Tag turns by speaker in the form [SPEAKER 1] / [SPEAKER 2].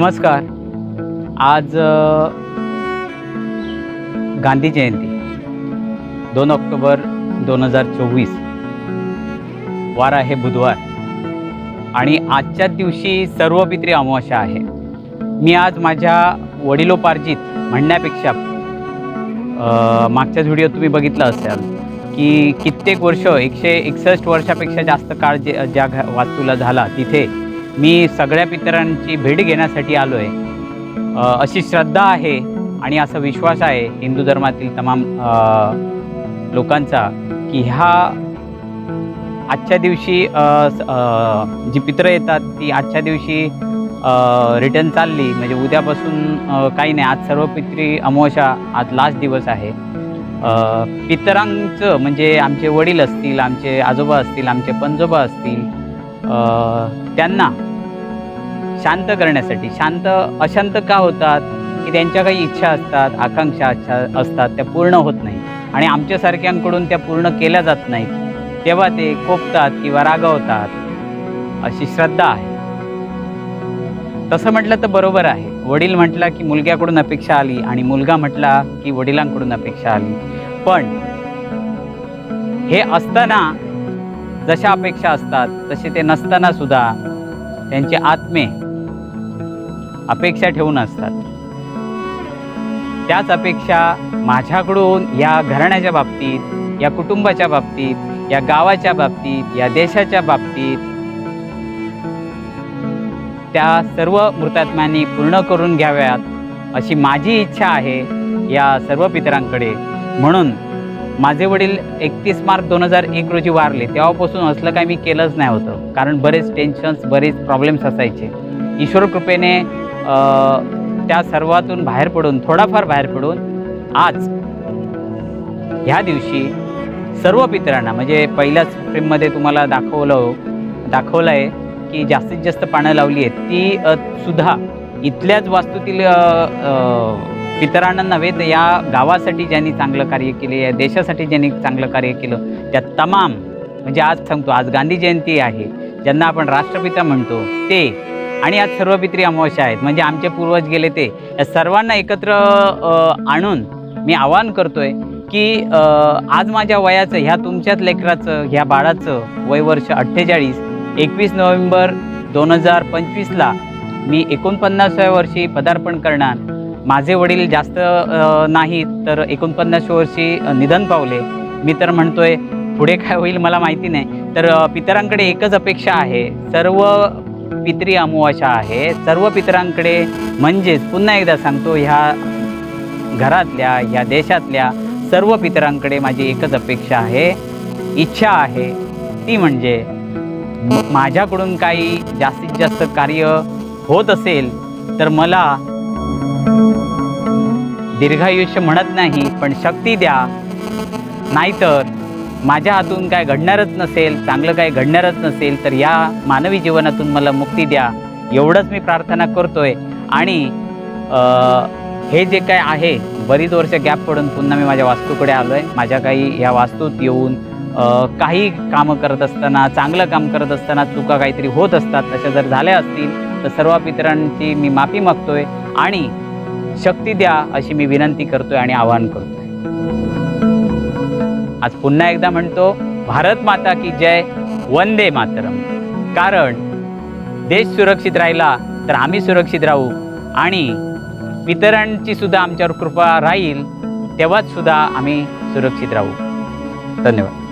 [SPEAKER 1] नमस्कार. आज गांधी जयंती दोन ऑक्टोबर दोन हजार चोवीस. वार आहे बुधवार आणि आजच्याच दिवशी सर्व पित्री अमावस्या आहे. मी आज माझ्या वडिलोपार्जित म्हणण्यापेक्षा मागच्याच व्हिडिओ तुम्ही बघितला असाल की कित्येक वर्ष एकशे एकसष्ट वर्षापेक्षा जास्त काळ जे ज्या घ वास्तूला झाला तिथे मी सगळ्या पितरांची भेट घेण्यासाठी आलो आहे अशी श्रद्धा आहे आणि असा विश्वास आहे हिंदू धर्मातील तमाम लोकांचा की ह्या आजच्या दिवशी जी पितरं येतात ती आजच्या दिवशी रिटर्न चालली. म्हणजे उद्यापासून काही नाही. आज सर्व पित्री अमावस्या आज लास्ट दिवस आहे. पितरांचं म्हणजे आमचे वडील असतील आमचे आजोबा असतील आमचे पंजोबा असतील त्यांना शांत करण्यासाठी. शांत अशांत का होतात? की त्यांच्या काही इच्छा असतात आकांक्षा अच्छा असतात त्या पूर्ण होत नाही आणि आमच्यासारख्यांकडून त्या पूर्ण केल्या जात नाहीत. तेव्हा ते कोपतात किंवा रागावतात अशी श्रद्धा आहे. तसं म्हटलं तर बरोबर आहे. वडील म्हटला की मुलग्याकडून अपेक्षा आली आणि मुलगा म्हटला की वडिलांकडून अपेक्षा आली. पण हे असताना जशा अपेक्षा असतात तसे ते नसताना सुद्धा त्यांचे आत्मे अपेक्षा ठेवून असतात. त्याच अपेक्षा माझ्याकडून या घराण्याच्या बाबतीत या कुटुंबाच्या बाबतीत या गावाच्या बाबतीत या देशाच्या बाबतीत त्या सर्व मृतात्म्यांनी पूर्ण करून घ्याव्यात अशी माझी इच्छा आहे या सर्व पितरांकडे. म्हणून माझे वडील एकतीस मार्च दोन हजार एक रोजी वारले. तेव्हापासून असलं काय मी केलंच नाही होतं. कारण बरेच टेन्शन्स बरेच प्रॉब्लेम्स असायचे. ईश्वर कृपेने त्या सर्वातून बाहेर पडून थोडाफार बाहेर पडून आज ह्या दिवशी सर्व पितरांना म्हणजे पहिल्याच फ्रेममध्ये तुम्हाला दाखवलं दाखवलं आहे की जास्तीत जास्त पानं लावली आहेत. ती सुद्धा इथल्याच वास्तूतील इतरांना नव्हे तर या गावासाठी ज्यांनी चांगलं कार्य केले या देशासाठी ज्यांनी चांगलं कार्य केलं त्या तमाम म्हणजे आज सांगतो आज गांधी जयंती आहे ज्यांना आपण राष्ट्रपिता म्हणतो ते आणि आज सर्व पित्री अमावस्या आहेत म्हणजे आमचे पूर्वज गेले ते या सर्वांना एकत्र आणून मी आवाहन करतोय की आज माझ्या वयाचं ह्या तुमच्याच लेकराचं ह्या बाळाचं वय वर्ष अठ्ठेचाळीस एकवीस नोव्हेंबर दोन हजार पंचवीसला मी एकोणपन्नासाव्या वर्षी पदार्पण करणार. माझे वडील जास्त नाहीत तर एकोणपन्नास वर्षी निधन पावले. मी तर म्हणतोय पुढे काय होईल मला माहिती नाही. तर पितरांकडे एकच अपेक्षा आहे. सर्व पितरी अमुवाशा आहे. सर्व पितरांकडे म्हणजेच पुन्हा एकदा सांगतो ह्या घरातल्या ह्या देशातल्या सर्व पितरांकडे माझी एकच अपेक्षा आहे. इच्छा आहे. ती म्हणजे माझ्याकडून काही जास्तीत जास्त कार्य होत असेल तर मला दीर्घायुष्य म्हणत नाही पण शक्ती द्या. नाहीतर माझ्या हातून काय घडणारच नसेल चांगलं काय घडणारच नसेल तर या मानवी जीवनातून मला मुक्ती द्या. एवढंच मी प्रार्थना करतोय. आणि हे जे काय आहे बरीच वर्ष गॅप पडून पुन्हा मी माझ्या वास्तूकडे आलो आहे माझ्या काही या वास्तूत येऊन काही कामं करत असताना चांगलं काम करत असताना चुका काहीतरी होत असतात. तशा जर झाल्या असतील तर सर्व पितरांची मी माफी मागतोय. आणि शक्ती द्या अशी मी विनंती करतोय आणि आवाहन करतोय. आज पुन्हा एकदा म्हणतो भारत माता की जय वंदे मातरम. कारण देश सुरक्षित राहिला तर आम्ही सुरक्षित राहू आणि इतरांची सुद्धा आमच्यावर कृपा राहील तेव्हाच सुद्धा आम्ही सुरक्षित राहू. धन्यवाद.